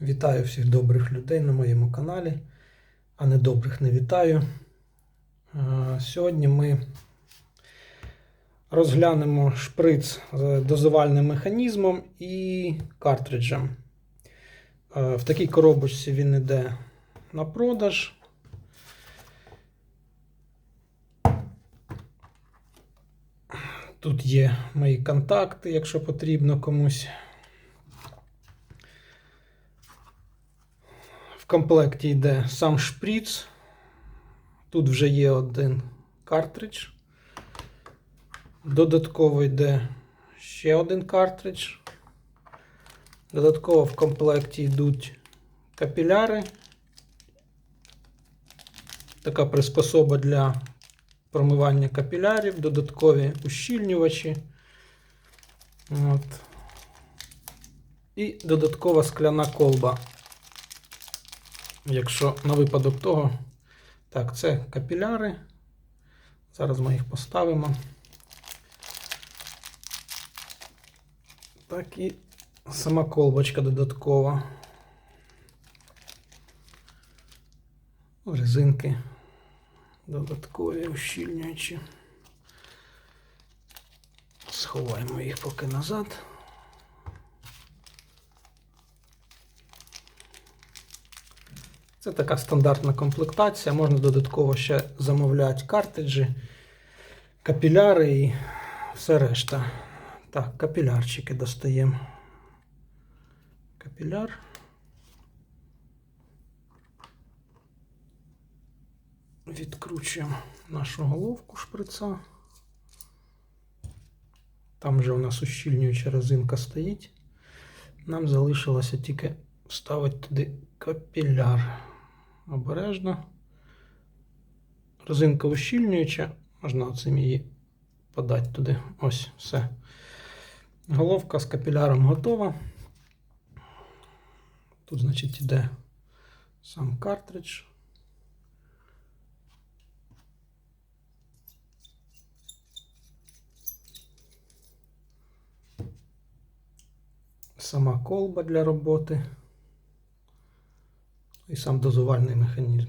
Вітаю всіх добрих людей на моєму каналі, а недобрих не вітаю. Сьогодні ми розглянемо шприц з дозувальним механізмом і картриджем. В такій коробочці він йде на продаж. Тут є мої контакти, якщо потрібно комусь. Комплекті йде сам шприц. Тут вже є один картридж. Додатково йде ще один картридж. Додатково в комплекті йдуть капіляри. Така приспособа для промивання капілярів, додаткові ущільнювачі. От. І додаткова скляна колба. Якщо на випадок того, так, це капіляри. Зараз ми їх поставимо. Так і сама колбочка додаткова. Резинки додаткові ущільнюючі. Сховаємо їх поки назад. Це така стандартна комплектація. Можна додатково ще замовляти картриджі, капіляри і все решта. Так, капілярчики достаємо. Капіляр. Відкручуємо нашу головку шприца. Там вже у нас ущільнююча резинка стоїть. Нам залишилося тільки вставити туди капіляр. Обережно. Резинка ущільнююча, можна цим її подати туди. Ось, все. Головка з капіляром готова. Тут, значить, іде сам картридж. Сама колба для роботи і сам дозувальний механізм.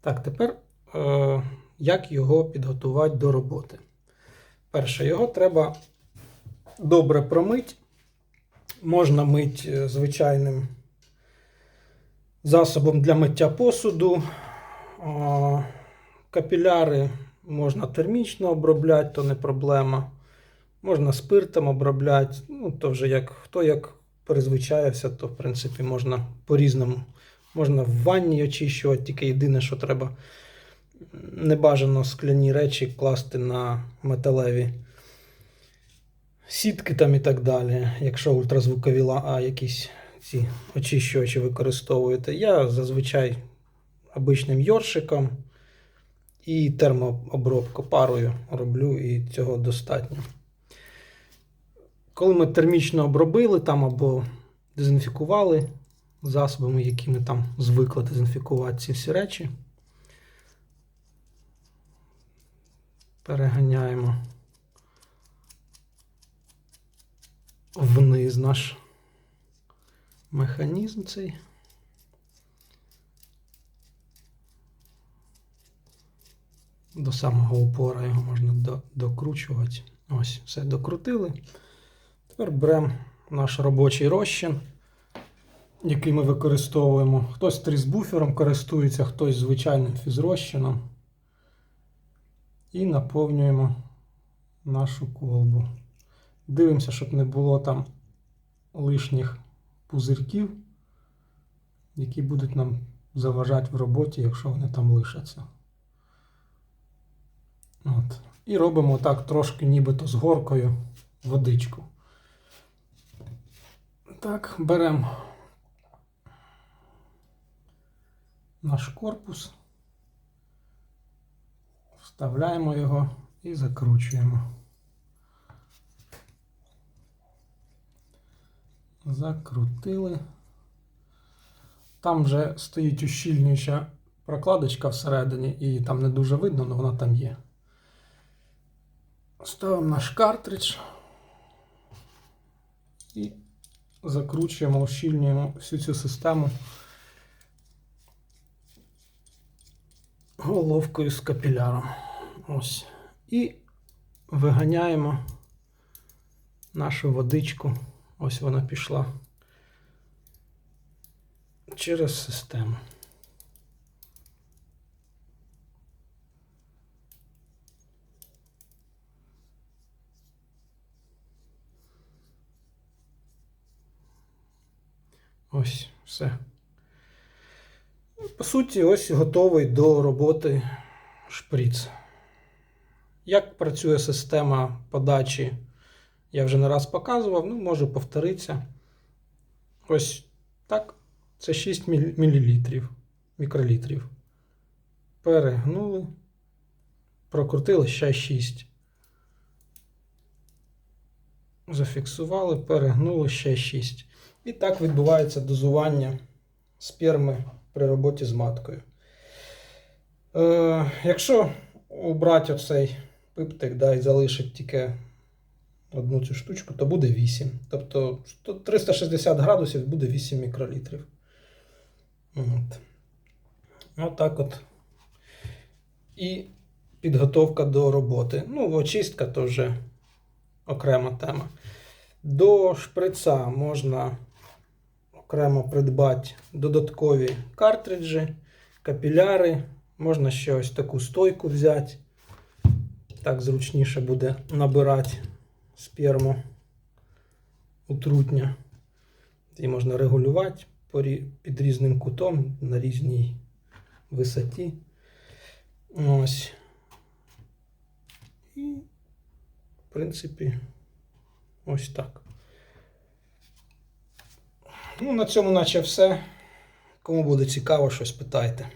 Так, тепер е, як його підготувати до роботи? Перше, його треба добре промити. Можна мити е, звичайним засобом для миття посуду. Е, капіляри можна термічно обробляти, то не проблема. Можна спиртом обробляти. Ну, то вже як хто як перезвичаєвся, то в принципі можна по-різному. Можна в ванні очищувати, тільки єдине, що треба небажано скляні речі класти на металеві сітки там і так далі. Якщо ультразвукові а якісь ці очищувачі використовуєте. Я зазвичай обичним йоршиком і термообробку парою роблю, і цього достатньо. Коли ми термічно обробили там або дезінфікували засобами, які ми там звикли дезінфікувати ці всі речі, переганяємо вниз наш механізм цей. До самого упора його можна докручувати. Ось, все докрутили. Тепер беремо наш робочий розчин, який ми використовуємо. Хтось трісбуфером користується, хтось звичайним фізрозчином. І наповнюємо нашу колбу. Дивимося, щоб не було там лишніх пузирків, які будуть нам заважати в роботі, якщо вони там лишаться. От. І робимо так трошки нібито з горкою водичку. Так, беремо наш корпус, вставляємо його і закручуємо. Закрутили. Там вже стоїть ущільнююча прокладочка всередині, і там не дуже видно, але вона там є. Ставимо наш картридж і закручуємо, ущільнюємо всю цю систему головкою з капіляром. Ось. І виганяємо нашу водичку. Ось вона пішла через систему. Ось все. По суті, ось готовий до роботи шприц. Як працює система подачі, я вже не раз показував, ну, можу повторитися. Ось так. Це 6 мл, мікролітрів. Перегнули, прокрутили ще 6. Зафіксували, перегнули ще 6. І так відбувається дозування сперми при роботі з маткою. Е, якщо убрати оцей пиптик да, і залишити тільки одну цю штучку, то буде 8. Тобто 360 градусів буде 8 мікролітрів. От. Отак от. І підготовка до роботи. Ну, очистка то вже окрема тема. До шприца можна окремо придбати додаткові картриджі, капіляри. Можна ще ось таку стойку взяти. Так зручніше буде набирати сперму утрутня. І можна регулювати під різним кутом на різній висоті. Ось. І, в принципі, ось так. Ну, на цьому наче все. Кому буде цікаво, щось питайте.